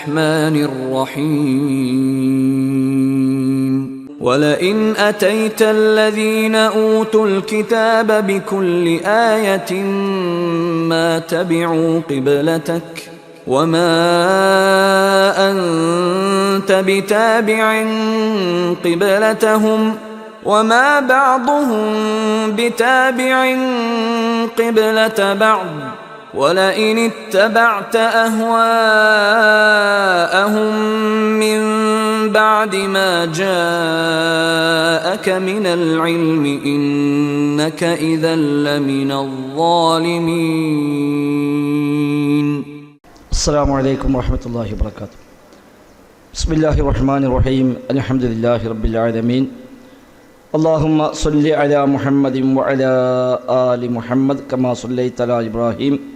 الرحمن الرحيم. ولئن اتيت الذين اوتوا الكتاب بكل إيه ما تبعوا قبلتك وما انت بتابع قبلتهم وما بعضهم بتابع قبله بعض ولئن اتبعت أهواءهم من بعد ما جاءك من العلم إنك إذا لمن الظالمين. السلام عليكم ورحمة الله وبركاته. بسم الله الرحمن الرحيم. الحمد لله رب العالمين. اللهم صل على محمد وعلى آل محمد كما صليت على إبراهيم.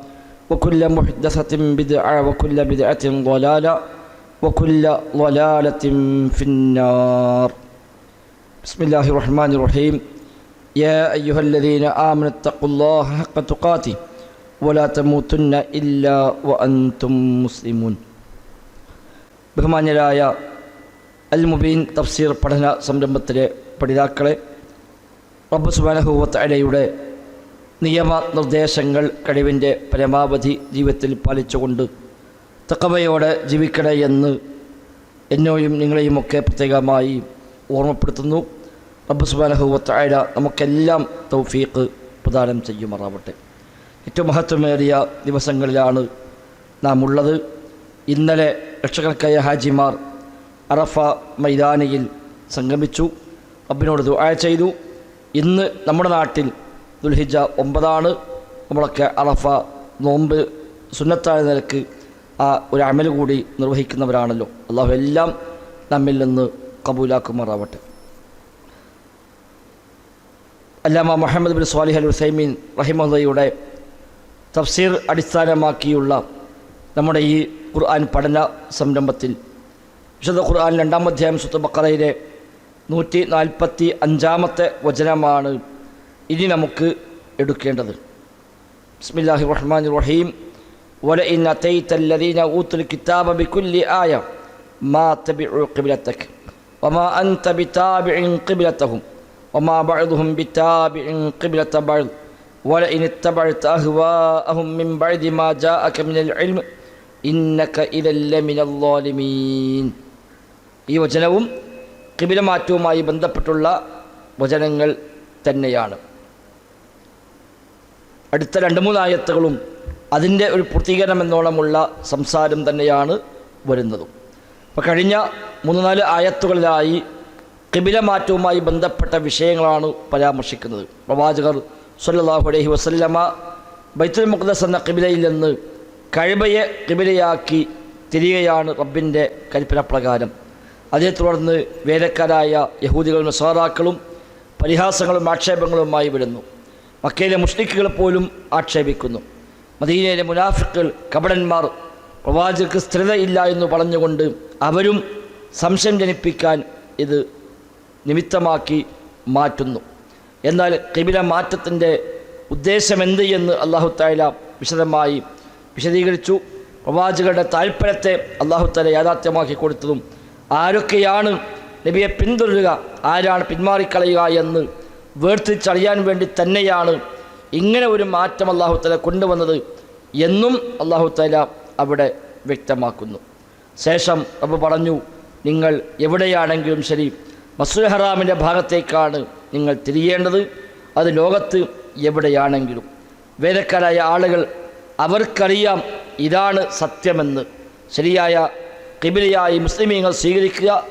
وكل محدثة بدعة وكل بدعة ضلالة وكل ضلالة في النار بسم الله الرحمن الرحيم يا أيها الذين آمنوا اتقوا الله حق تقاته ولا تموتن إلا وأنتم مسلمون ബഹുമാന്യരായ അൽ മുബീൻ തഫ്സീർ പഠന സംരംഭത്തിലെ പഠിതാക്കളെ റബ്ബ് സുബാനഹൂവത്ത് അലയുടെ നിയമ നിർദ്ദേശങ്ങൾ കഴിവിന്റെ പരമാവധി ജീവിതത്തിൽ പാലിച്ചുകൊണ്ട് തക്കവയോടെ ജീവിക്കണേ എന്ന് എന്നോയും നിങ്ങളെയുമൊക്കെ പ്രത്യേകമായി ഓർമ്മപ്പെടുത്തുന്നു. റബ്ബ് സുബാനഹൂവത്ത് അല നമുക്കെല്ലാം തൗഫീഖ് പ്രദാനം ചെയ്യുമാറാവട്ടെ. ഏറ്റവും മഹത്വമേറിയ ദിവസങ്ങളിലാണ് നാം ഉള്ളത് ഇന്നലെ ലക്ഷക്കണക്കായ ഹാജിമാർ അറഫ മൈതാനിയിൽ സംഗമിച്ചു. റബ്ബിനോട് ദുആ ചെയ്തു. ഇന്ന് നമ്മുടെ നാട്ടിൽ ദുൽഹിജ ഒമ്പതാണ്. നമ്മളൊക്കെ അറഫ നോമ്പ് സുന്നത്തായ നിലയ്ക്ക് ആ ഒരു അമൽ കൂടി നിർവഹിക്കുന്നവരാണല്ലോ. അള്ളാഹു എല്ലാം നമ്മിൽ നിന്ന് കബൂലാക്കുമാറാവട്ടെ. Allama Muhammad bin Salih al Uthaymeen റഹിമയുടെ തഫ്സീർ അടിസ്ഥാനമാക്കിയുള്ള നമ്മുടെ ഈ ഖുർആൻ പഠന സംരംഭത്തിൽ വിശുദ്ധ ഖുർആൻ രണ്ടാം അധ്യായം സുത്ത് ബക്കറയിലെ നൂറ്റി നാൽപ്പത്തി അഞ്ചാമത്തെ വചനമാണ് ഇനി നമുക്ക് എടുക്കേണ്ടത്. ബിസ്മില്ലാഹി റഹ്മാൻ റഹീം വല ഇൻ അത്തൈത്തല്ലദീന ഊത്തുൽ കിതാബ ബികുല്ലി ആയ മാ തബിഉ ഖിബ്ലതക വമാ അൻത ബിതാബിഇൻ ഖിബ്ലതഹും വമാ ബഅദുഹും ബിതാബിഇൻ ഖിബ്ലത ബഅദ്. വല ഇൻ ഇത്തബഅത അഹ്വാഅഹും മിൻ ബഅദി മാ ജാഅക മിനൽ ഇൽമ്. ഇന്നക ഇദൽ ലമിനൽ ളാലിമീൻ. ഈ വചനവും കിബില മാറ്റവുമായി ബന്ധപ്പെട്ടുള്ള വചനങ്ങൾ തന്നെയാണ്. അടുത്ത രണ്ട് മൂന്നായത്തുകളും അതിന്റെ ഒരു പൂർത്തീകരണം എന്നോളമുള്ള സംസാരം തന്നെയാണ് വരുന്നതും. അപ്പോൾ കഴിഞ്ഞ മൂന്ന് നാല് ആയത്തുകളിലായി കിബില മാറ്റവുമായി ബന്ധപ്പെട്ട വിഷയങ്ങളാണ് പരാമർശിക്കുന്നത്. പ്രവാചകർ സല്ലാഹു അലഹി വസല്ലമ ബൈത്തുൽ മുഖദസ് എന്ന കിബിലയിൽ നിന്ന് കഴിവയെ കിബിലയാക്കി തിരികെയാണ് റബ്ബിന്റെ കൽപ്പന പ്രകാരം അതേ തുടർന്ന് വേലക്കാരായ യഹൂദികളും നസാറാക്കളും പരിഹാസങ്ങളും ആക്ഷേപങ്ങളുമായി വരുന്നു. മക്കയിലെ മുസ്ലിഖുകൾ പോലും ആക്ഷേപിക്കുന്നു. മദീനയിലെ മുനാഫിക്കുകൾ കപടന്മാർ പ്രവാചകർക്ക് സ്ഥിരതയില്ല എന്ന് പറഞ്ഞുകൊണ്ട് അവരും സംശയം ജനിപ്പിക്കാൻ ഇത് നിമിത്തമാക്കി മാറ്റുന്നു. എന്നാൽ കിബില മാറ്റത്തിന്റെ ഉദ്ദേശമെന്ത് എന്ന് അള്ളാഹു തായാല വിശദമായി വിശദീകരിച്ചു. പ്രവാചകരുടെ താല്പര്യത്തെ അള്ളാഹുത്തല യാഥാർത്ഥ്യമാക്കി കൊടുത്തതും ആരൊക്കെയാണ് നബിയെ പിന്തുടരുക ആരാണ് പിന്മാറിക്കളയുക എന്ന് വേർതിരിച്ചറിയാൻ വേണ്ടി തന്നെയാണ് ഇങ്ങനെ ഒരു മാറ്റം അള്ളാഹുത്തല കൊണ്ടുവന്നത് എന്നും അള്ളാഹുത്തല അവിടെ വ്യക്തമാക്കുന്നു. ശേഷം റബ്ബ് പറഞ്ഞു നിങ്ങൾ എവിടെയാണെങ്കിലും ശരി മസൂൽ ഹറാമിന്റെ ഭാഗത്തേക്കാണ് നിങ്ങൾ തിരിയേണ്ടത്. അത് ലോകത്ത് എവിടെയാണെങ്കിലും. വേദക്കാരായ ആളുകൾ അവർക്കറിയാം ഇതാണ് സത്യമെന്ന്. ശരിയായ കിബിലിയായി മുസ്ലിമീങ്ങൾ സ്വീകരിക്കുക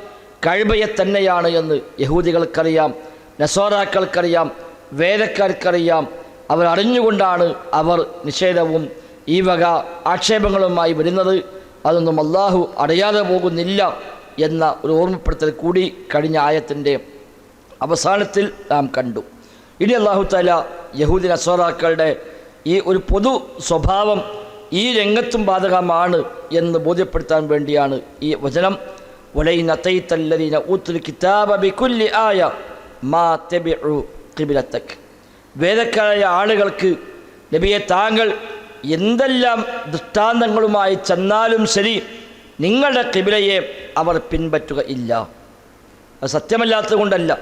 കഴിവയെ തന്നെയാണ് എന്ന് യഹൂദികൾക്കറിയാം. നസോറാക്കൾക്കറിയാം വേദക്കാർക്കറിയാം. അവർ അറിഞ്ഞുകൊണ്ടാണ് അവർ നിഷേധവും ഈ വക ആക്ഷേപങ്ങളുമായി വരുന്നത്. അതൊന്നും അള്ളാഹു അറിയാതെ പോകുന്നില്ല എന്ന ഒരു ഓർമ്മപ്പെടുത്തൽ കൂടി കഴിഞ്ഞ ആയത്തിന്റെ അവസാനത്തിൽ നാം കണ്ടു. ഇനി അള്ളാഹു താല യഹൂദി നസോറാക്കളുടെ ഈ ഒരു പൊതു സ്വഭാവം ഈ രംഗത്തും ബാധകമാണ് എന്ന് ബോധ്യപ്പെടുത്താൻ വേണ്ടിയാണ് ഈ വചനം. വലൈന തൈത്തല്ലദീന ഊത്തുൽ കിതാബ ബിക്കുല്ലി ആയ മാ തെബിഉ ഖിബ്ലത്തക്. വേദക്കാരായ ആളുകൾക്ക് നബിയെ താങ്കൾ എന്തെല്ലാം ദൃഷ്ടാന്തങ്ങളുമായി ചെന്നാലും ശരി നിങ്ങളുടെ കിബിലയെ അവർ പിൻപറ്റുക ഇല്ല. അത് സത്യമല്ലാത്തത് കൊണ്ടല്ല.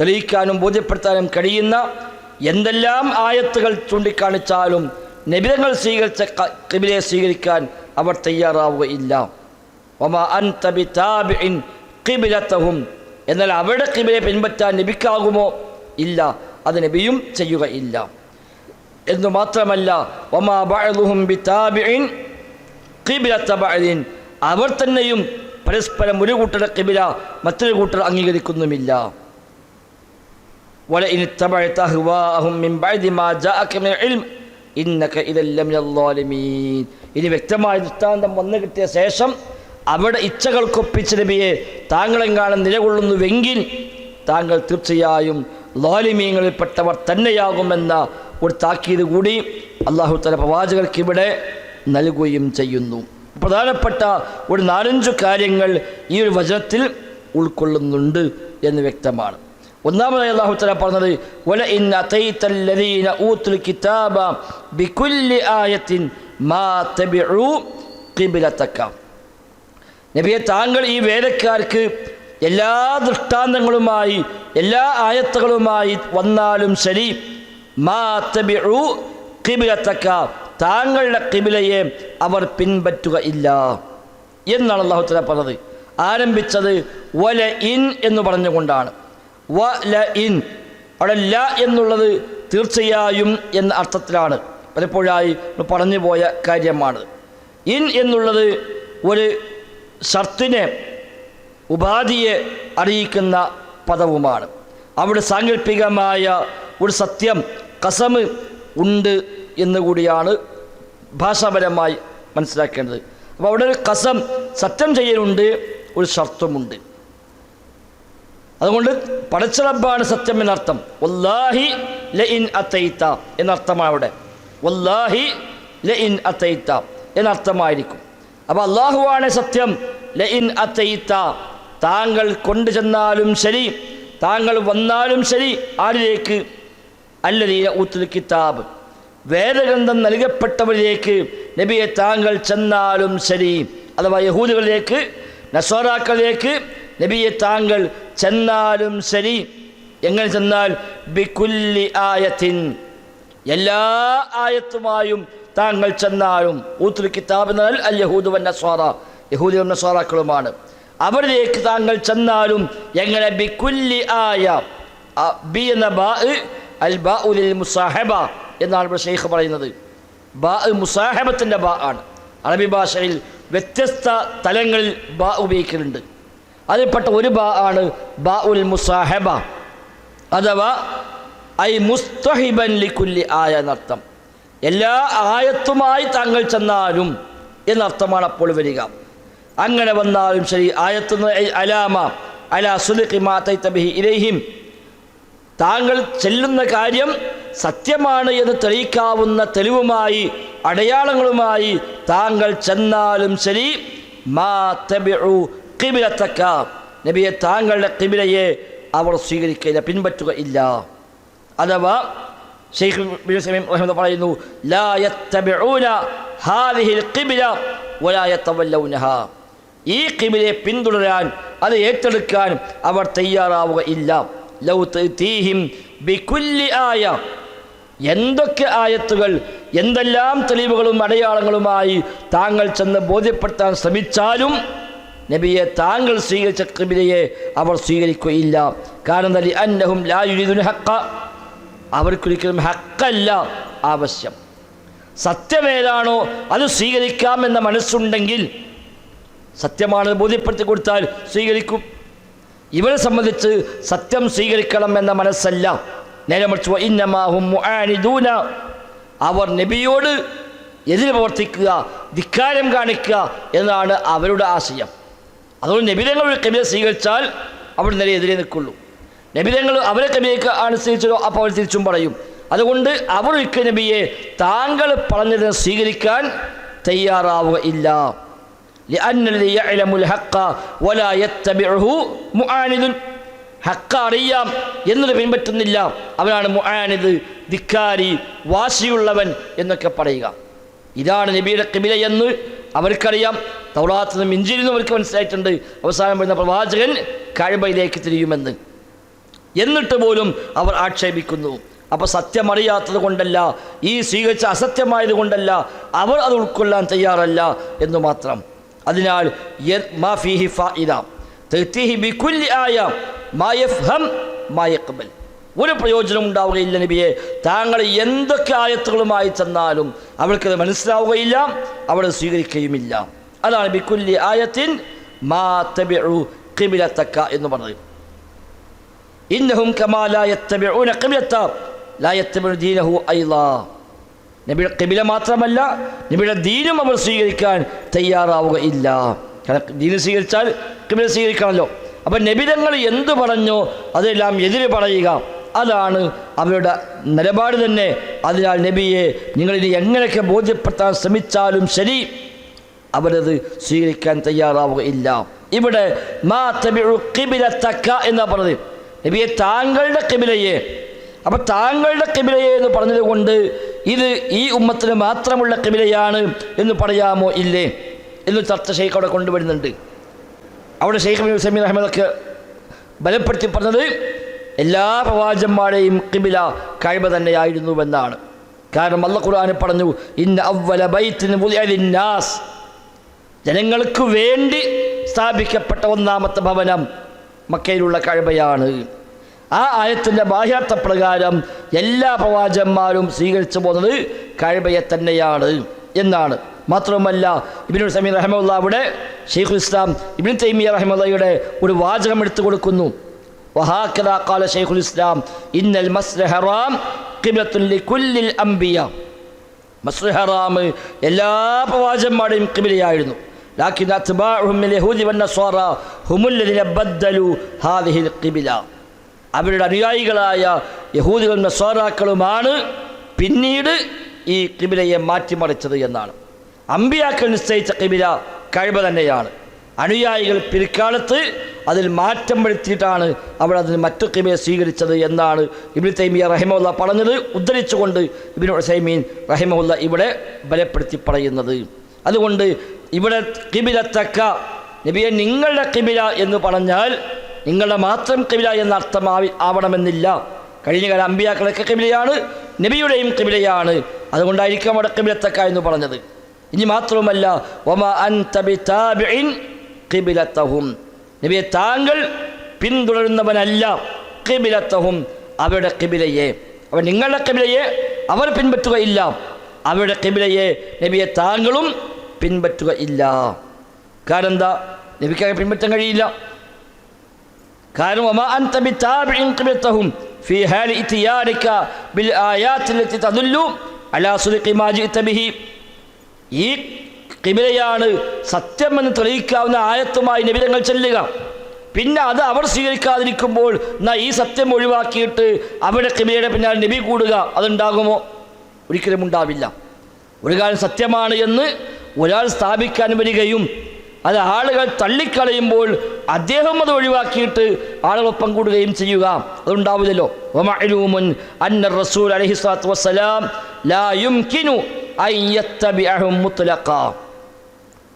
തെളിയിക്കാനും ബോധ്യപ്പെടുത്താനും കഴിയുന്ന എന്തെല്ലാം ആയത്തുകൾ ചൂണ്ടിക്കാണിച്ചാലും നബിതങ്ങൾ സ്വീകരിച്ച കിബിലയെ സ്വീകരിക്കാൻ അവർ തയ്യാറാവുകയില്ല. ഒമാ അൻ തബി താബിൻ കിബിലത്തഹും എന്നാൽ അവരുടെ കിബിലെ പിൻപറ്റാൻ നബിക്കാകുമോ ഇല്ല അത് നബിയും ചെയ്യുകയില്ല എന്നു മാത്രമല്ല ഒമാ ബഅദുഹും ബിതാബിഇൻ ഖിബ്ലത ബഅദിൻ അവർ തന്നെയും പരസ്പരം ഒരു കൂട്ടരുടെ കിബില മറ്റൊരു കൂട്ടർ അംഗീകരിക്കുന്നുമില്ല ولئن اتبعت أهواءهم من بعد ما جاءك من العلم إنك إذا لمن الظالمين ഇനി വ്യക്തമായ ദൃഷ്ടാന്തം വന്നു കിട്ടിയ ശേഷം അവിടെ ഇച്ഛകൾക്കൊപ്പിച്ച നബിയെ താങ്കളെങ്ങാനും നിലകൊള്ളുന്നുവെങ്കിൽ താങ്കൾ തീർച്ചയായും ലോലിമീങ്ങളിൽപ്പെട്ടവർ തന്നെയാകുമെന്ന ഒരു താക്കീത് കൂടി അള്ളാഹു തല പ്രവാചകർക്ക് ഇവിടെ നൽകുകയും ചെയ്യുന്നു. പ്രധാനപ്പെട്ട ഒരു നാലഞ്ചു കാര്യങ്ങൾ ഈ ഒരു വചനത്തിൽ ഉൾക്കൊള്ളുന്നുണ്ട് എന്ന് വ്യക്തമാണ്. ഒന്നാമതായി അള്ളാഹു തല പറഞ്ഞത് ഒല അതൈതല്ലദീന ഊത്തുൽ കിതാബ ബികുല്ലി ആയത്തിൻ മാ തബിഉ ഖിബ്ലതക. നബിയെ താങ്കൾ ഈ വേദക്കാർക്ക് എല്ലാ ദൃഷ്ടാന്തങ്ങളുമായി എല്ലാ ആയത്തുകളുമായി വന്നാലും ശരി. മാ ഖിബ്ലതക. താങ്കളുടെ കിബിലയെ അവർ പിൻപറ്റുക ഇല്ല എന്നാണ് അള്ളാഹുത്തല തല പറഞ്ഞത്. ആരംഭിച്ചത് വല ഇൻ എന്ന് പറഞ്ഞുകൊണ്ടാണ്. വ ല ഇൻ. അവിടെ ല എന്നുള്ളത് തീർച്ചയായും എന്ന അർത്ഥത്തിലാണ്. പലപ്പോഴായി പറഞ്ഞു പോയ കാര്യമാണ്. ഇൻ എന്നുള്ളത് ഒരു ഷർത്തിനെ ഉപാധിയെ അറിയിക്കുന്ന പദവുമാണ്. അവിടെ സാങ്കല്പികമായ ഒരു സത്യം കസമ് ഉണ്ട് എന്നുകൂടിയാണ് ഭാഷാപരമായി മനസ്സിലാക്കേണ്ടത്. അപ്പോൾ അവിടെ ഒരു കസം സത്യം ചെയ്യലുണ്ട് ഒരു ഷർത്തുമുണ്ട് അതുകൊണ്ട് പടച്ചറബാണ് സത്യം എന്നർത്ഥം. ഒല്ലാഹി ല ഇൻ അത്തൈത്ത എന്നർത്ഥമാണ് അവിടെ. ഒല്ലാഹി ല ഇൻ അത്തൈത്ത എന്നർത്ഥമായിരിക്കും. അപ്പോൾ അള്ളാഹുവാണ് സത്യം. ല അത്തയിത്ത താങ്കൾ കൊണ്ടു ചെന്നാലും ശരി. താങ്കൾ വന്നാലും ശരി. ആരിലേക്ക്? അല്ലതീന ഊത്തുൽ കിതാബ്. വേദഗ്രന്ഥം നൽകപ്പെട്ടവരിലേക്ക് നബിയെ താങ്കൾ ചെന്നാലും ശരി. അഥവാ യഹൂദുകളിലേക്ക് നസോറാക്കളിലേക്ക് നബിയെ താങ്കൾ ചെന്നാലും ശരി. എങ്ങനെ ചെന്നാൽ? ബിക്കുല്ലി ആയത്തിൻ. എല്ലാ ആയത്തുമായും താങ്കൾ ചെന്നാലും ഊത്തുൽ കിതാബ് എന്നാൽ അൽ യഹൂദ് വൻ നസ്വാറ യഹൂദിയും നസ്വാറാക്കളുമാണ്. അവരിലേക്ക് താങ്കൾ ചെന്നാലും എങ്ങനെ? ബിക്കുല്ലി ആയ ബി എന്ന ബാ അൽ ബാ ഉലിൽ മുസാഹബ എന്നാണ് ഇവിടെ ഷെയ്ഖ് പറയുന്നത്. ബാ മുസാഹബത്തിന്റെ ബാ ആണ്. അറബി ഭാഷയിൽ വ്യത്യസ്ത തലങ്ങളിൽ ബാ ഉപയോഗിക്കലുണ്ട്. അതിൽപ്പെട്ട ഒരു ബാ ആണ് ബാ ഉൽ മുസാഹബ. അഥവാ ഐ മുസ്തഹിബൻ ലിക്കുല്ലി ആയ എന്നർത്ഥം. എല്ലാ ആയത്തുമായി താങ്കൾ ചെന്നാലും എന്നർത്ഥമാണ് അപ്പോൾ വരിക. അങ്ങനെ വന്നാലും ശരി ആയത്തുന്ന അലാമ അല സുലിഖി മാതൈത്തബിഹി ഇലൈഹിം. താങ്കൾ ചെല്ലുന്ന കാര്യം സത്യമാണ് എന്ന് തെളിയിക്കാവുന്ന തെളിവുമായി അടയാളങ്ങളുമായി താങ്കൾ ചെന്നാലും ശരി മാ ഖിബ്ലതക നബിയെ താങ്കളുടെ കിബിലയെ അവർ സ്വീകരിക്കില്ല പിൻപറ്റുക ഇല്ല. അഥവാ ഷെയ്ഖ് ബിൻ റഹ്മത്ത് പറയുന്നു ഈ കിബിലെ പിന്തുടരാൻ അത് ഏറ്റെടുക്കാൻ അവർ തയ്യാറാവുകയില്ല. ലൗ തീഹിം ബിക്കുല്ലി ആയ എന്തൊക്കെ ആയത്തുകൾ എന്തെല്ലാം തെളിവുകളും അടയാളങ്ങളുമായി താങ്കൾ ചെന്ന് ബോധ്യപ്പെടുത്താൻ ശ്രമിച്ചാലും നബിയെ താങ്കൾ സ്വീകരിച്ച കിബിലയെ അവർ സ്വീകരിക്കുകയില്ല. കാരണം അന്നഹും ലായുരിതുന് ഹക്ക അവർക്കൊരിക്കലും ഹക്കല്ല ആവശ്യം. സത്യമേതാണോ അത് സ്വീകരിക്കാമെന്ന മനസ്സുണ്ടെങ്കിൽ സത്യമാണെന്ന് ബോധ്യപ്പെടുത്തി കൊടുത്താൽ സ്വീകരിക്കും. ഇവരെ സംബന്ധിച്ച് സത്യം സ്വീകരിക്കണം എന്ന മനസ്സല്ല. നേരെ മറിച്ച് ഇന്നമാഹും അവർ നബിയോട് എതിര് പ്രവർത്തിക്കുക ധിക്കാരം കാണിക്കുക എന്നാണ് അവരുടെ ആശയം. അതുകൊണ്ട് നബിതങ്ങൾ ഒരു കവിത സ്വീകരിച്ചാൽ അവർ നേരെ എതിരെ നിൽക്കുള്ളൂ. നബിതങ്ങൾ അവരെ നബിയേക്ക് അനുസരിച്ചതോ അപ്പോൾ അവർ തിരിച്ചും പറയും അതുകൊണ്ട് അവർ ഒരിക്കൽ നബിയെ താങ്കൾ പറഞ്ഞത് സ്വീകരിക്കാൻ തയ്യാറാവുക ഇല്ല ഹക്ക അറിയാം എന്നത് പിൻപറ്റുന്നില്ല. അവനാണ് മുഹാനിത് ധിക്കാരി വാശിയുള്ളവൻ എന്നൊക്കെ പറയുക. ഇതാണ് നബിയുടെ കബില എന്ന് അവർക്കറിയാം. തൗറാത്ത് നിന്നും ഇഞ്ചിരുന്നും അവർക്ക് മനസ്സിലായിട്ടുണ്ട്. അവസാനം വരുന്ന പ്രവാചകൻ കഴിവയിലേക്ക് തിരിയുമെന്ന്. എന്നിട്ട് പോലും അവർ ആക്ഷേപിക്കുന്നു. അപ്പോൾ സത്യമറിയാത്തത് കൊണ്ടല്ല ഈ സ്വീകരിച്ച അസത്യമായത് കൊണ്ടല്ല അവർ അത് ഉൾക്കൊള്ളാൻ തയ്യാറല്ല എന്ന് മാത്രം. അതിനാൽ ഫായിദ ഒരു പ്രയോജനം ഉണ്ടാവുകയില്ല നബിയെ. താങ്കൾ എന്തൊക്കെ ആയത്തുകളുമായി ചെന്നാലും അവർക്കത് മനസ്സിലാവുകയില്ല അവൾ സ്വീകരിക്കുകയുമില്ല. അതാണ് ബിക്കുല്ലി ആയത്തിൻ മാ തബിഉ കിബിലത്തക്ക എന്ന് പറഞ്ഞത് ഇന്നഹും കമാ ലാ യത്തബിഊന ഖിബ്ലത ലാ യത്തബിഉ ദീനഹു ഐളാ നബിയുടെ കബില മാത്രമല്ല നബിയുടെ ദീനും അവർ സ്വീകരിക്കാൻ തയ്യാറാവുകയില്ല കാരണം ദീന് സ്വീകരിച്ചാൽ കിബില സ്വീകരിക്കണമല്ലോ. അപ്പം നബിതങ്ങൾ എന്തു പറഞ്ഞോ അതെല്ലാം എതിര് പറയുക. അതാണ് അവരുടെ നിലപാട് തന്നെ. അതിനാൽ നബിയെ നിങ്ങളിനി എങ്ങനെയൊക്കെ ബോധ്യപ്പെടുത്താൻ ശ്രമിച്ചാലും ശരി അവരത് സ്വീകരിക്കാൻ തയ്യാറാവുകയില്ല ഇവിടെ മാ തബിഉ ഖിബിലത്തക്ക എന്നാ പറഞ്ഞത്. നബിയെ താങ്കളുടെ കിബിലയെ അപ്പം താങ്കളുടെ കിബിലയെ എന്ന് പറഞ്ഞതുകൊണ്ട് ഇത് ഈ ഉമ്മത്തിന് മാത്രമുള്ള കിബിലയാണ് എന്ന് പറയാമോ ഇല്ലേ എന്ന് ചർച്ച ഷെയ്ഖ് അവിടെ കൊണ്ടുവരുന്നുണ്ട്. അവിടെ ഷെയ്ഖ് സമീർ അഹമ്മദൊക്കെ ബലപ്പെടുത്തി പറഞ്ഞത് എല്ലാ പ്രവാചന്മാരുടെയും കിബില കഴിവ് തന്നെയായിരുന്നുവെന്നാണ്. കാരണം അല്ല ഖുർആൻ പറഞ്ഞു ഇന്ന അവല ബൈത്തിന് നാസ് ജനങ്ങൾക്ക് വേണ്ടി സ്ഥാപിക്കപ്പെട്ട ഒന്നാമത്തെ ഭവനം മക്കയിലുള്ള കഴിവയാണ് ആ ആയത്തിന്റെ ബാഹ്യാർത്ഥ പ്രകാരം എല്ലാ പ്രവാചന്മാരും സ്വീകരിച്ചു പോകുന്നത് കഴിവയെ തന്നെയാണ് എന്നാണ്. മാത്രവുമല്ല ഇബിനു സമീർ റഹമുല്ല അവിടെ ഷെയ്ഖുൽ ഇസ്ലാം ഇബിൻ തൈമിയ റഹമുല്ലയുടെ ഒരു വാചകം എടുത്തു കൊടുക്കുന്നു. കാല ഷെയ്ഖുൽ ഇസ്ലാം ഇന്നൽ ഹറാം അംബിയ. മസ്ല ഹറാം എല്ലാ പ്രവാചന്മാരുടെയും കിബിലയായിരുന്നു ലാക്കിൻ അത്ബാഉഹും മിൻ യഹൂദി വന്നസ്വാറ ഹുമുല്ലദീന ബദ്ദലു ഹാദിഹിൽ ഖിബില. അവരുടെ അനുയായികളായ യഹൂദികളും നസ്വാറാക്കളുമാണ് പിന്നീട് ഈ കിബിലയെ മാറ്റിമറിച്ചത് എന്നാണ്. അമ്പിയാക്കൾ നിശ്ചയിച്ച കിബില കഴിവ് തന്നെയാണ്. അനുയായികൾ പിൽക്കാലത്ത് അതിൽ മാറ്റം വരുത്തിയിട്ടാണ് അവർ അതിന് മറ്റു കിബിയെ സ്വീകരിച്ചത് എന്നാണ് ഇബിൻ തൈമിയ റഹിമുല്ല പറഞ്ഞത്. ഉദ്ധരിച്ചുകൊണ്ട് ഇബിൻ ഹുസൈമീൻ റഹിമുല്ല ഇവിടെ ബലപ്പെടുത്തി പറയുന്നത്. അതുകൊണ്ട് ഇവിടെ കിബിലത്തക്ക നബിയെ നിങ്ങളുടെ കിബില എന്ന് പറഞ്ഞാൽ നിങ്ങളുടെ മാത്രം കിബില എന്ന അർത്ഥം ആവി ആവണമെന്നില്ല. കഴിഞ്ഞ കാല അമ്പിയാക്കളൊക്കെ കിബിലയാണ് നബിയുടെയും കിബിലയാണ്. അതുകൊണ്ടായിരിക്കും അവിടെ കിബിലത്തക്ക എന്ന് പറഞ്ഞത്. ഇനി മാത്രവുമല്ല കിബിലത്തഹും. നബിയെ താങ്കൾ പിന്തുടരുന്നവനല്ല കിബിലത്തഹും അവരുടെ കിബിലയെ. അവൻ നിങ്ങളുടെ കിബിലയെ അവർ പിൻപറ്റുകയില്ല. അവരുടെ കിബിലയെ നബിയെ താങ്കളും പിൻപറ്റുക ഇല്ല. കാരണം എന്താ നബിക്ക് പിൻപറ്റാൻ കഴിയില്ല. കാരണം ഒമാ അൻത ബിതാബിഇൻ ഫീ ഇത്തിയാരിക ബിൽ ലത്തി തദുല്ലു അലാ ഈ സത്യമെന്ന് തെളിയിക്കാവുന്ന ആയത്തുമായി നിബിധങ്ങൾ ചെല്ലുക. പിന്നെ അത് അവർ സ്വീകരിക്കാതിരിക്കുമ്പോൾ എന്നാ ഈ സത്യം ഒഴിവാക്കിയിട്ട് അവരുടെ കിബിലയുടെ പിന്നാലെ നബി കൂടുക. അതുണ്ടാകുമോ? ഒരിക്കലും ഉണ്ടാവില്ല. ഒരു കാലം സത്യമാണ് എന്ന് ഒരാൾ സ്ഥാപിക്കാൻ വരികയും അത് ആളുകൾ തള്ളിക്കളയുമ്പോൾ അദ്ദേഹം അത് ഒഴിവാക്കിയിട്ട് ആളുകളൊപ്പം കൂടുകയും ചെയ്യുക. അതുണ്ടാവില്ലല്ലോ. റസൂൽ ലാ യുംകിനു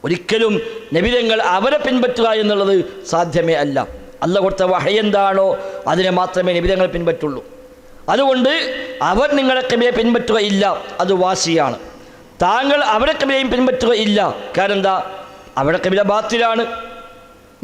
ഒരിക്കലും നബിതങ്ങൾ അവരെ പിൻപറ്റുക എന്നുള്ളത് സാധ്യമേ അല്ല. അല്ല കൊടുത്ത വഹയെന്താണോ അതിനെ മാത്രമേ നബിതങ്ങൾ പിൻപറ്റുള്ളൂ. അതുകൊണ്ട് അവർ നിങ്ങളെ കബിയെ പിൻപറ്റുകയില്ല. അത് വാശിയാണ്. താങ്കൾ അവരെ കബിലെയും പിൻപറ്റുകയില്ല. കാരണം എന്താ? അവരുടെ കബില ബാത്തിലാണ്.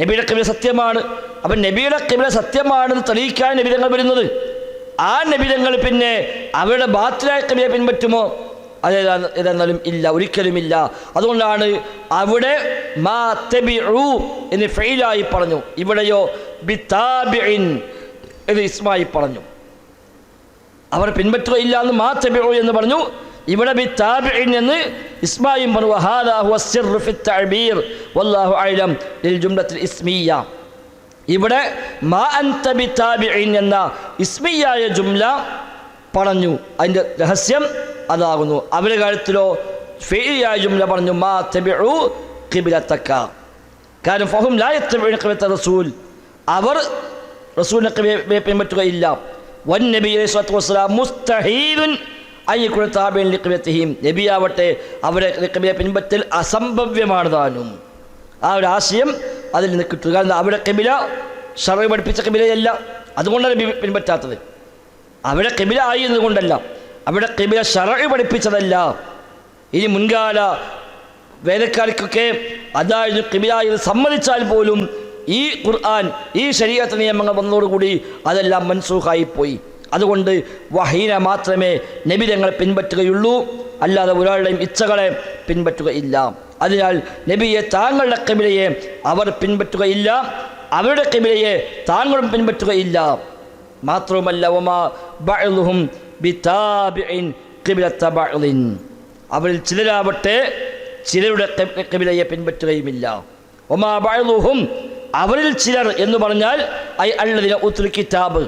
നബിയുടെ കബില സത്യമാണ്. അപ്പം നബിയുടെ കബില സത്യമാണെന്ന് തെളിയിക്കാൻ നബിതങ്ങൾ വരുന്നത്. ആ നബിതങ്ങൾ പിന്നെ അവരുടെ ബാത്തിലായ കബിയെ പിൻപറ്റുമോ? അതേതാ ഏതെന്നാലും ഇല്ല. ഒരിക്കലുമില്ല അതുകൊണ്ടാണ് അവിടെ മാ തബിഉ എന്ന് ഫെയിലായി പറഞ്ഞു. ഇവിടെയോ ബിതാബിൻ എന്ന് ഇസ്മായി പറഞ്ഞു. അവർ പിൻപറ്റുകയില്ല എന്ന് മാത്രമേ എന്ന് പറഞ്ഞു. ഇവിടെ ബി താബിഇൻ എന്ന് ഇസ്മായും പറഞ്ഞു. തഅബീർ. വല്ലാഹു അഅലം. ലിൽ ജുംലത്തിൽ ഇസ്മിയ. ഇവിടെ മാ അൻത ബി താബിഇൻ എന്ന ഇസ്മിയായ ജുംല പറഞ്ഞു. അതിന്റെ രഹസ്യം അതാകുന്നു. അവരുടെ കാര്യത്തിലോ ഫെയിലിയായ ജുംല പറഞ്ഞു മാ തബിഉ ഖിബ്ലത്തക്ക കാരണം ഫഹും ലാ ഖിബ്ലത്ത റസൂൽ. അവർ റസൂലിനെ പിൻപറ്റുകയില്ല. വൻ നബി അലൈഹി മുസ്തഹീദുൻ നബിയാവട്ടെ അവരെ ഖിബിലെ പിൻപറ്റൽ അസംഭവ്യമാണ് താനും ആ ഒരു ആശയം അതിൽ നിന്ന് കിട്ടുക അവിടെ കബില ഷറവ് പഠിപ്പിച്ച കബിലയല്ല അതുകൊണ്ടാണ് പിൻപറ്റാത്തത്. അവിടെ കബില ആയി എന്നതുകൊണ്ടല്ല. അവിടെ കബില ഷറവ് പഠിപ്പിച്ചതല്ല. ഇനി മുൻകാല വേദക്കാർക്കൊക്കെ അതായത് കബിലായത് സമ്മതിച്ചാൽ പോലും ഈ ഖുർആൻ ഈ ശരീഅത്ത് നിയമങ്ങൾ വന്നതോടുകൂടി അതെല്ലാം മൻസൂഖായി പോയി അതുകൊണ്ട് വഹീന മാത്രമേ നബി ഞങ്ങളെ പിൻപറ്റുകയുള്ളൂ അല്ലാതെ ഒരാളുടെയും ഇച്ഛകളെ പിൻപറ്റുകയില്ല. അതിനാൽ നബിയെ താങ്കളുടെ കബിലയെ അവർ പിൻപറ്റുകയില്ല അവരുടെ കബിലയെ താങ്കളും പിൻപറ്റുകയില്ല. മാത്രവുമല്ല ബഅലുഹും ബിതാബിഇൻ അവരിൽ ചിലരാവട്ടെ ചിലരുടെ കബിലയെ പിൻപറ്റുകയുമില്ല. ഒമാ ബഅ്ലുഹും അവരിൽ ചിലർ എന്ന് പറഞ്ഞാൽ ഐ അല്ലദിന ഉത്തുൽ കിതാബ്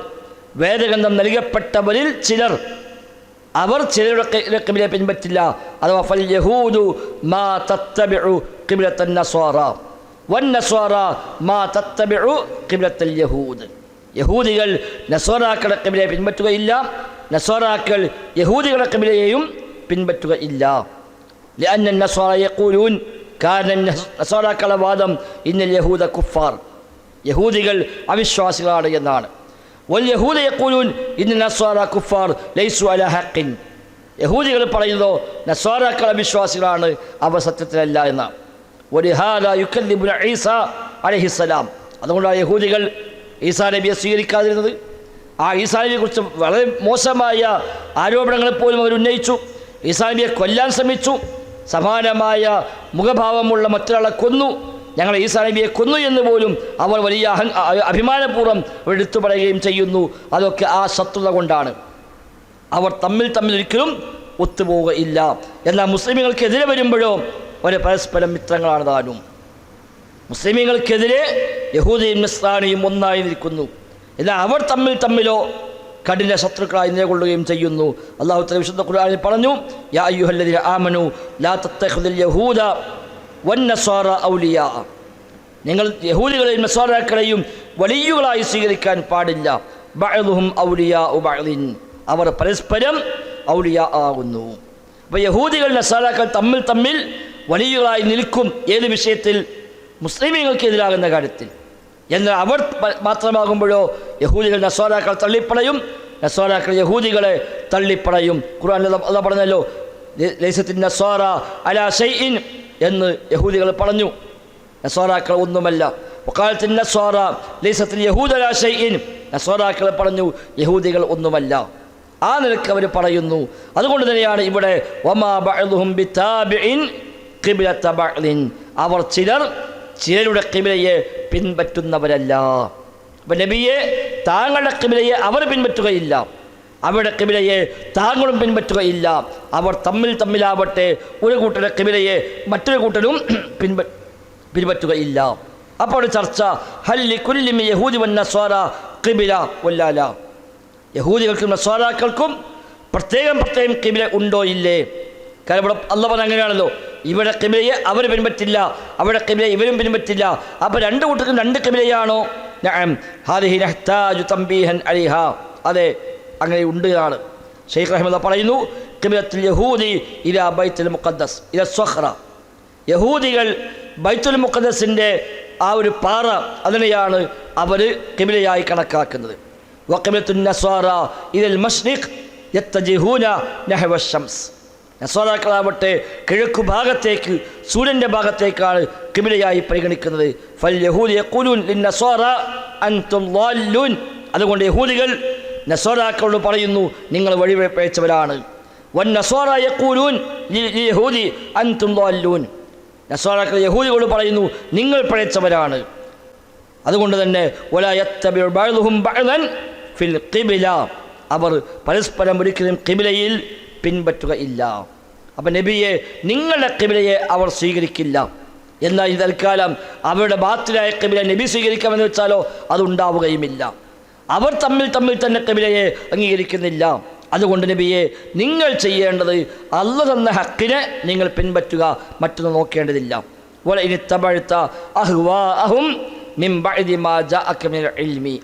വേദഗ്രന്ഥം നൽകപ്പെട്ടവരിൽ ചിലർ അവർ ചിലരുടെ ഖി- ഖിബ്ലയെ പിൻപറ്റില്ല അഥവാ ഫൽ യഹൂദു മാ തത്തബിഉ ഖിബ്ലത്തൻ നസ്വാറ വൻ നസ്വാറ മാ തത്തബിഉ ഖിബ്ലത്തൽ യഹൂദ് യഹൂദികൾ നസ്വാറാക്കളുടെ ഖിബ്ലയെ പിൻപറ്റുകയില്ല നസ്വാറാക്കൾ യഹൂദികളുടെ ഖിബ്ലയെയും പിൻപറ്റുകയില്ല لأن النصارى يقولون കാരണം നസോറാക്കളെ വാദം ഇന്ന് യഹൂദ കുഫാർ. യഹൂദികൾ അവിശ്വാസികളാണ് എന്നാണ്. വൽ യഹൂദ യക്കൂലൂൻ ഇന്ന് നസ്വാറ കുഫാർ ലൈസു അല ഹക്കിൻ യഹൂദികൾ പറയുന്നതോ നസ്വാറാക്കൾ അവിശ്വാസികളാണ് അവ സത്യത്തിലല്ല എന്ന ഒരു ഹാല യുക്കല്ലിബുൽ ഈസ അലഹിസ്സലാം അതുകൊണ്ടാണ് യഹൂദികൾ ഈസാ നബിയെ സ്വീകരിക്കാതിരുന്നത്. ആ ഈസാ നബിയെക്കുറിച്ച് വളരെ മോശമായ ആരോപണങ്ങളെ പോലും അവർ ഉന്നയിച്ചു. ഈസാ കൊല്ലാൻ ശ്രമിച്ചു. സമാനമായ മുഖഭാവമുള്ള മറ്റൊരാളെ കൊന്നു. ഞങ്ങൾ ഈസാ നബിയെ കൊന്നു എന്ന് പോലും അവർ വലിയ അഹ അഭിമാനപൂർവം എടുത്തു പറയുകയും ചെയ്യുന്നു. അതൊക്കെ ആ ശത്രുത കൊണ്ടാണ്. അവർ തമ്മിൽ തമ്മിൽ ഒരിക്കലും ഒത്തുപോവുകയില്ല എന്നാൽ മുസ്ലിമുകൾക്കെതിരെ വരുമ്പോഴോ അവരെ പരസ്പരം മിത്രങ്ങളാണ് താനും. മുസ്ലിമുകൾക്കെതിരെ യഹൂദയും മിസ്രാണിയും ഒന്നായി നിൽക്കുന്നു. എന്നാൽ അവർ തമ്മിൽ തമ്മിലോ കഠിന ശത്രുക്കളായി നിലകൊള്ളുകയും ചെയ്യുന്നു. അള്ളാഹു തആല വിശുദ്ധ ഖുർആനിൽ പറഞ്ഞു യാ അയ്യുഹല്ലദീന ആമനു ലാ തത്തഖുദിൽ യഹൂദ വൻ നസ്വാറ ഔലിയ. നിങ്ങൾ യഹൂദികളെയും നസ്വാറാക്കളെയും വലിയുകളായി സ്വീകരിക്കാൻ പാടില്ല. ബഅദുഹും ഔലിയ ബഅദിൻ. അവർ പരസ്പരം ഔലിയ ആകുന്നു. അപ്പോൾ യഹൂദികൾ നസ്വാറാക്കൾ തമ്മിൽ തമ്മിൽ വലിയുകളായി നിൽക്കും ഏത് വിഷയത്തിൽ? മുസ്ലിമീങ്ങൾക്കെതിരാകുന്ന കാര്യത്തിൽ. എന്നാൽ അവർ മാത്രമാകുമ്പോഴോ യഹൂദികൾ നസ്വാരാക്കൾ തള്ളിപ്പടയും നസ്വാരാക്കൾ യഹൂദികളെ തള്ളിപ്പടയും ഖുർആൻ അത പറഞ്ഞല്ലോ ലൈസത്തിൻ നസ്വാറ അലാ ഷൈഇൻ എന്ന് യഹൂദികൾ പറഞ്ഞു. നസ്വാറാക്കൾ ഒന്നുമല്ല. വക്കാലത്തിൻ നസ്വാറ ലൈസത്തിൽ യഹൂദ അലാ ഷൈഇൻ. നസ്വാറാക്കൾ പറഞ്ഞു യഹൂദികൾ ഒന്നുമല്ല. ആ നിലയ്ക്ക് അവർ പറയുന്നു. അതുകൊണ്ട് തന്നെയാണ് ഇവിടെ അവർ ചിലർ ചിലരുടെ കിബിലയെ പിൻപറ്റുന്നവരല്ല. അപ്പം നബിയെ താങ്കളുടെ കിബിലയെ അവർ പിൻപറ്റുകയില്ല. അവരുടെ കിബിലയെ താങ്കളും പിൻപറ്റുകയില്ല. അവർ തമ്മിൽ തമ്മിലാവട്ടെ ഒരു കൂട്ടരുടെ കിബിലയെ മറ്റൊരു കൂട്ടരും പിൻപ പിൻപറ്റുകയില്ല. അപ്പോൾ ചർച്ച ഹല്ലി കുല്ലിമി യഹൂദി വന്ന സ്വാര കിബില ഒല്ലാല യഹൂദികൾക്കും നസ്വാരാക്കൾക്കും പ്രത്യേകം പ്രത്യേകം കിബില ഉണ്ടോ ഇല്ലേ? കാരണം ഇവിടെ അല്ല പറഞ്ഞ അങ്ങനെയാണല്ലോ. ഇവിടെ കിബിലയെ അവർ പിൻപറ്റില്ല. അവിടെ കിബിലയെ ഇവരും പിൻപറ്റില്ല. അപ്പോൾ രണ്ട് കൂട്ടർക്കും രണ്ട് കിബിലയാണോ. ഹാദിഹി നഹ്താജു തംബീഹൻ അലിഹ. അതെ അങ്ങനെ ഉണ്ട് ആണ് ഷെയ്ഖ് റഹ്മദ പറയുന്നു. കിബിലത്തിൽ യഹൂദി ഇല ബൈത്തുൽ മുഖദ്ദസ് ഇല സ്വഹ്റ യഹൂദികൾ ബൈത്തുൽ മുഖദ്ദസിന്റെ ആ ഒരു പാറ അതിനെയാണ് അവർ കിബിലയായി കണക്കാക്കുന്നത്. വക്കിബിലത്തുൻ നസ്വാറ ഇലൽ മഷ്രിഖ് യത്തജിഹൂന നെഹവ ഷംസ് നസ്വാറാക്കളാവട്ടെ കിഴക്കു ഭാഗത്തേക്ക് സൂര്യന്റെ ഭാഗത്തേക്കാണ് കിബിലയായി പരിഗണിക്കുന്നത്. ഫൽ യഹൂദി ലിന്നസ്വാറ അൻതും അതുകൊണ്ട് യഹൂദികൾ നസ്വാറാക്കളോട് പറയുന്നു നിങ്ങൾ വഴിപഴച്ചവരാണ് വൻ ലി- ലി യഹൂദി അൻതും ലോല്ലൂൻ നസ്വാറാക്കൾ യഹൂദികളോട് പറയുന്നു നിങ്ങൾ പഴയച്ചവരാണ്. അതുകൊണ്ട് തന്നെ ഫിൽ അവർ പരസ്പരം ഒരിക്കലും കിബിലയിൽ പിൻപറ്റുകയില്ല അപ്പം നബിയെ നിങ്ങളുടെ കിബിലയെ അവർ സ്വീകരിക്കില്ല. എന്നാൽ ഈ തൽക്കാലം അവരുടെ ബാത്തിലായ കിബില നബി സ്വീകരിക്കാമെന്ന് വെച്ചാലോ അതുണ്ടാവുകയുമില്ല. അവർ തമ്മിൽ തമ്മിൽ തന്നെ കിബിലയെ അംഗീകരിക്കുന്നില്ല. അതുകൊണ്ട് നബിയെ നിങ്ങൾ ചെയ്യേണ്ടത് അല്ല തന്ന ഹക്കിനെ നിങ്ങൾ പിൻപറ്റുക മറ്റൊന്ന് നോക്കേണ്ടതില്ല. ഇനി തപഴുത്ത അഹ്വാഹും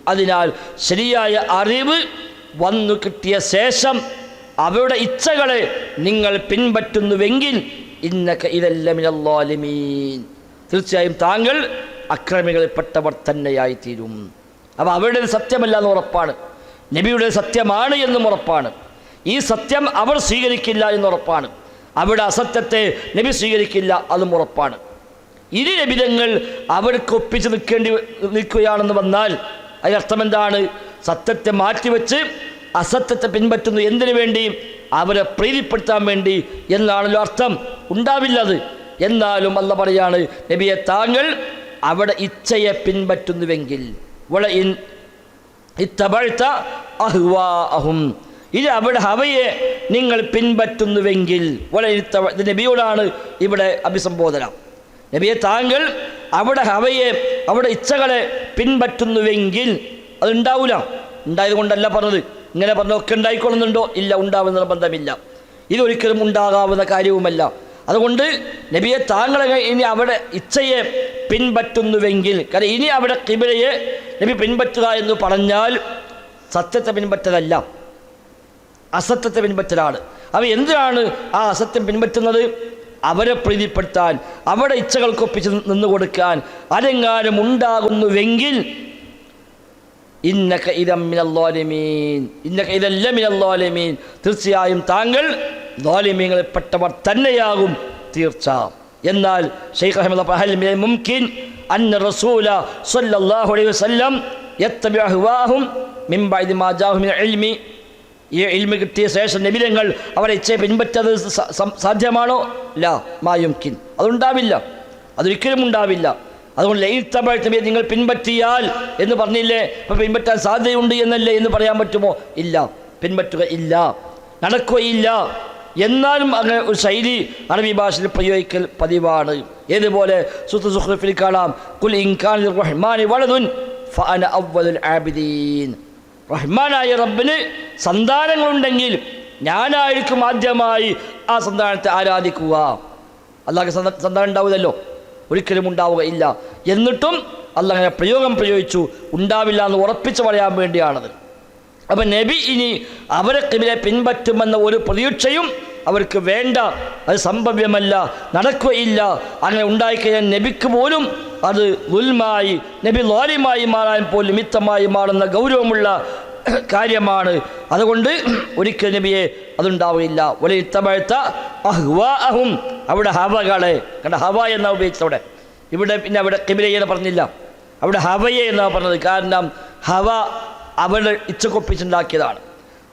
അതിനാൽ ശരിയായ അറിവ് വന്നു കിട്ടിയ ശേഷം അവരുടെ ഇച്ഛകളെ നിങ്ങൾ പിൻപറ്റുന്നുവെങ്കിൽ ഇന്നൊക്കെ ഇതെല്ലാമിനല്ലാലിമീൻ തീർച്ചയായും താങ്കൾ അക്രമികളിൽപ്പെട്ടവർ തന്നെയായി തീരും അപ്പോൾ അവരുടെ സത്യമല്ല എന്ന് ഉറപ്പാണ്. നബിയുടെ സത്യമാണ് എന്നും ഉറപ്പാണ്. ഈ സത്യം അവർ സ്വീകരിക്കില്ല എന്നുറപ്പാണ് അവരുടെ അസത്യത്തെ നബി സ്വീകരിക്കില്ല അതും ഉറപ്പാണ്. ഇരു നബിതങ്ങൾ അവർക്ക് ഒപ്പിച്ച് നിൽക്കേണ്ടി നിൽക്കുകയാണെന്ന് വന്നാൽ അതിനർത്ഥം എന്താണ്? സത്യത്തെ മാറ്റിവെച്ച് അസത്യത്തെ പിൻപറ്റുന്നു. എന്തിനു വേണ്ടി? അവരെ പ്രീതിപ്പെടുത്താൻ വേണ്ടി എന്നാണല്ലോ അർത്ഥം. ഉണ്ടാവില്ലത് എന്നാലും അല്ല പറയാണ് നബിയെ താങ്കൾ അവിടെ ഇച്ഛയെ പിൻപറ്റുന്നുവെങ്കിൽ അഹ്വാഅഹും. ഇത് അവിടെ ഹവയെ നിങ്ങൾ പിൻപറ്റുന്നുവെങ്കിൽ വളരെ നബിയോടാണ് ഇവിടെ അഭിസംബോധന. നബിയെ താങ്കൾ അവിടെ ഹവയെ അവിടെ ഇച്ഛകളെ പിൻപറ്റുന്നുവെങ്കിൽ അത് ഉണ്ടാവില്ല ഉണ്ടായത് കൊണ്ടല്ല പറഞ്ഞത്. ഇങ്ങനെ പറഞ്ഞൊക്കെ ഉണ്ടായിക്കൊള്ളുന്നുണ്ടോ? ഇല്ല ഉണ്ടാവുന്ന നിർബന്ധമില്ല. ഇതൊരിക്കലും ഉണ്ടാകാവുന്ന കാര്യവുമല്ല. അതുകൊണ്ട് നബിയെ താങ്കളെ ഇനി അവിടെ ഇച്ഛയെ പിൻപറ്റുന്നുവെങ്കിൽ കാരണം ഇനി അവിടെ കിബിലയെ നബി പിൻപറ്റുക എന്ന് പറഞ്ഞാൽ സത്യത്തെ പിൻപറ്റലല്ല. അസത്യത്തെ പിൻപറ്റലാണ്. അവ എന്തിനാണ് ആ അസത്യം പിൻപറ്റുന്നത്? അവരെ പ്രീതിപ്പെടുത്താൻ അവിടെ ഇച്ഛകൾക്കൊപ്പിച്ച് നിന്ന് കൊടുക്കാൻ അതെങ്ങാനും ഉണ്ടാകുന്നുവെങ്കിൽ ഇന്നക്ക ഇതമ്മിനല്ലോലിമീൻ ഇന്നക്ക ഇതെല്ലാം മിനല്ലോലിമീൻ തീർച്ചയായും താങ്കൾ ലോലിമീങ്ങളിൽപ്പെട്ടവർ തന്നെയാകും തീർച്ച. എന്നാൽ ഷെയ്ഖ് അഹമ്മദ് മുംകിൻ അന്ന റസൂല സല്ലല്ലാഹു അലൈഹി വസല്ലം യത്തബിഉ ബഅദി മാ ജാഹു മിൻ ഇൽമി. ഈ ഇൽമി കിട്ടിയ ശേഷം നബിരങ്ങൾ അവരെ ഇച്ഛയെ പിൻപറ്റത് സാധ്യമാണോ? ലാ മായുംകിൻ അതുണ്ടാവില്ല. അതൊരിക്കലും ഉണ്ടാവില്ല. അതുകൊണ്ട് ലൈത്തബഴത്തബിയെ നിങ്ങൾ പിൻപറ്റിയാൽ എന്ന് പറഞ്ഞില്ലേ? അപ്പോൾ പിൻപറ്റാൻ സാധ്യതയുണ്ട് എന്നല്ലേ എന്ന് പറയാൻ പറ്റുമോ? ഇല്ല. പിൻപറ്റുക ഇല്ല. നടക്കുകയില്ല. എന്നാലും അങ്ങനെ ഒരു ശൈലി അറബി ഭാഷയിൽ പ്രയോഗിക്കൽ പതിവാണ്. ഏതുപോലെ? സുത്ത് സുഹൃഫിൽ കാണാം. കുൽ ഇൻഖാൻ റഹ്മാനി വളതുൻ ഫഅന അവ്വലുൽ ആബിദീൻ. റഹ്മാനായ റബ്ബിന് സന്താനങ്ങളുണ്ടെങ്കിൽ ഞാനായിരിക്കും ആദ്യമായി ആ സന്താനത്തെ ആരാധിക്കുക. അല്ലാതെ സന്താനം ഉണ്ടാവില്ലല്ലോ. ഒരിക്കലും ഉണ്ടാവുകയില്ല എന്നിട്ടും അല്ലങ്ങനെ പ്രയോഗം പ്രയോഗിച്ചു. ഉണ്ടാവില്ല എന്ന് ഉറപ്പിച്ചു പറയാൻ വേണ്ടിയാണത്. അപ്പം നബി ഇനി അവരെ കിമിലെ പിൻപറ്റുമെന്ന ഒരു പ്രതീക്ഷയും അവർക്ക് വേണ്ട. അത് സംഭവ്യമല്ല. നടക്കുകയില്ല. അങ്ങനെ ഉണ്ടായിക്കഴിഞ്ഞാൽ നബിക്ക് പോലും അത് ദുൽമായി നബി ലോലിമായി മാറാൻ പോലും മിത്തമായി മാറുന്ന ഗൗരവമുള്ള കാര്യമാണ്. അതുകൊണ്ട് ഒരിക്കൽ നബിയെ അതുണ്ടാവുകയില്ല. വലിയ ഇത്തമഴത്ത അഹ്വാഹും അവിടെ ഹവകളെ കണ്ട ഹവ എന്നാണ് ഉപയോഗിച്ചത് അവിടെ? ഇവിടെ പിന്നെ അവിടെ കിബിലയെന്ന് പറഞ്ഞില്ല. അവിടെ ഹവയെ എന്നാണ് പറഞ്ഞത്? കാരണം ഹവ അവരുടെ ഇച്ചക്കൊപ്പിച്ചുണ്ടാക്കിയതാണ്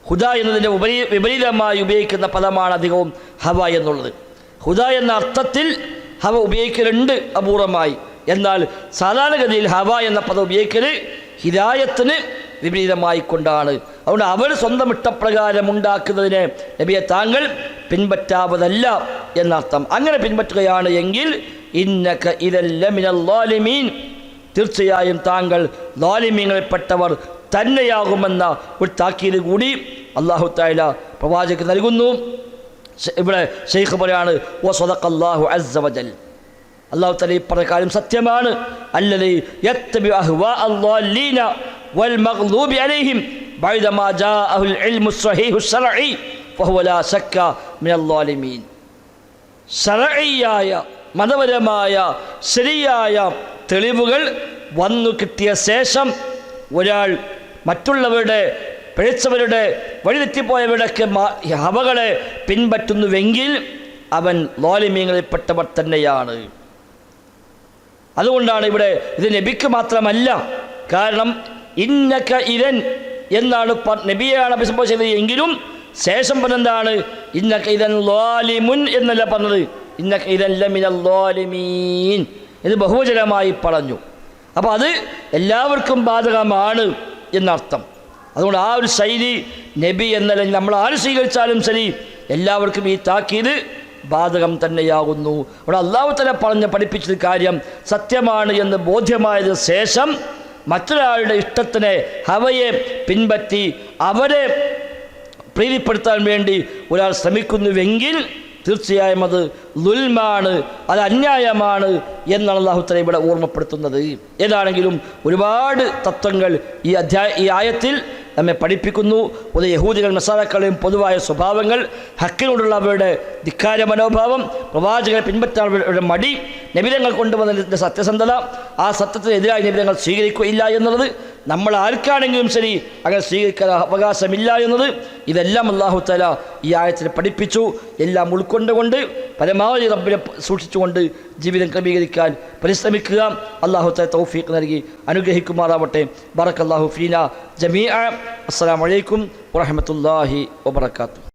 ഹുദ എന്നതിന്റെ ഉപരി വിപരീതമായി ഉപയോഗിക്കുന്ന പദമാണ് അധികവും ഹവ എന്നുള്ളത്. ഹുദ എന്ന അർത്ഥത്തിൽ ഹവ ഉപയോഗിക്കലുണ്ട് അപൂർവമായി. എന്നാൽ സാധാരണഗതിയിൽ ഹവ എന്ന പദം ഉപയോഗിക്കൽ ഹിദായത്തിന് വിപരീതമായി കൊണ്ടാണ് അതുകൊണ്ട് അവർ സ്വന്തം ഇഷ്ടപ്രകാരം ഉണ്ടാക്കുന്നതിനെ നബിയെ താങ്കൾ പിൻപറ്റാവതല്ല എന്നർത്ഥം. അങ്ങനെ പിൻപറ്റുകയാണ് എങ്കിൽ ഇന്നക ഇതെല്ലാം തീർച്ചയായും താങ്കൾ ലാലിമീങ്ങളിൽപ്പെട്ടവർ തന്നെയാകുമെന്ന ഒരു താക്കീത് കൂടി അള്ളാഹു താല പ്രവാചക് നൽകുന്നു. ഇവിടെ ഷെയ്ഖ് പറയാണ് ഓ സദഖ് അള്ളാഹു അസവജൽ അള്ളാഹു തല ഈ പറഞ്ഞ കാര്യം സത്യമാണ്. അല്ലതി യത്തബി عليهم بعدما جاء മഗ്ലൂബി العلم الصحيح ജാഅഹുൽ فهو لا ശർഈ من الظالمين ശരഈയായ മതപരമായ ശരിയായ തെളിവുകൾ വന്നു കിട്ടിയ ശേഷം ഒരാൾ മറ്റുള്ളവരുടെ പിഴച്ചവരുടെ വഴിതെറ്റിപ്പോയവരുടെയൊക്കെ ഹവകളെ പിൻപറ്റുന്നുവെങ്കിൽ അവൻ ലോലിമീങ്ങളിൽപ്പെട്ടവർ തന്നെയാണ്. അതുകൊണ്ടാണ് ഇവിടെ ഇത് നബിക്ക് മാത്രമല്ല കാരണം ഇന്നക്ക ഇരൻ എന്നാണ് നബിയാണ് അഭിസംബോധന ചെയ്തത്. എങ്കിലും ശേഷം പറഞ്ഞെന്താണ് ഇന്നക്ക ഇരൻ ലോലിമുൻ എന്നല്ല പറഞ്ഞത്. ഇന്നക്ക ഇരൻ ലമിന ലോലിമീൻ എന്ന് ബഹുജനമായി പറഞ്ഞു. അപ്പോൾ അത് എല്ലാവർക്കും ബാധകമാണ് എന്നർത്ഥം. അതുകൊണ്ട് ആ ഒരു ശൈലി നബി എന്നല്ല നമ്മൾ ആര് സ്വീകരിച്ചാലും ശരി എല്ലാവർക്കും ഈ താക്കീത് ബാധകം തന്നെയാകുന്നു. അവിടെ അള്ളാഹു തന്നെ പറഞ്ഞ് പഠിപ്പിച്ചത് കാര്യം സത്യമാണ് എന്ന് ബോധ്യമായതിനു ശേഷം മറ്റൊരാളുടെ ഇഷ്ടത്തിന് ഹവയെ പിൻപറ്റി അവരെ പ്രീതിപ്പെടുത്താൻ വേണ്ടി ഒരാൾ ശ്രമിക്കുന്നുവെങ്കിൽ തീർച്ചയായും അത് ദുൽമാണ് അത് അന്യായമാണ് എന്നാണ് അള്ളാഹുത്തല ഇവിടെ ഓർമ്മപ്പെടുത്തുന്നത്. ഏതാണെങ്കിലും ഒരുപാട് തത്വങ്ങൾ ഈ അധ്യായ ഈ ആയത്തിൽ നമ്മെ പഠിപ്പിക്കുന്നു. ഒരു യഹൂദികൾ നസാറാക്കളെയും പൊതുവായ സ്വഭാവങ്ങൾ ഹക്കിനോടുള്ള അവരുടെ ധിക്കാര മനോഭാവം പ്രവാചകരെ പിൻപറ്റാൻ മടി നബിരങ്ങൾ കൊണ്ടുവന്നതിന്റെ സത്യസന്ധത ആ സത്യത്തിനെതിരായി നബിരങ്ങൾ സ്വീകരിക്കുകയില്ല എന്നുള്ളത് നമ്മൾ ആർക്കാണെങ്കിലും ശരി അങ്ങനെ സ്വീകരിക്കാൻ അവകാശമില്ല എന്നത് ഇതെല്ലാം അള്ളാഹു തല ഈ ആയത്തിൽ പഠിപ്പിച്ചു. എല്ലാം ഉൾക്കൊണ്ടുകൊണ്ട് പരമാവധി റബ്ബിനെ സൂക്ഷിച്ചുകൊണ്ട് ജീവിതം ക്രമീകരിക്കാൻ പരിശ്രമിക്കുക. അള്ളാഹു തല തൗഫീഖ് നൽകി അനുഗ്രഹിക്കുമാറാവട്ടെ. ബറക്കല്ലാഹു ഫീന ജമീഅ. അസ്സാം വലൈക്കും വറഹ്മത്തുള്ളാഹി വബറകാതുഹു.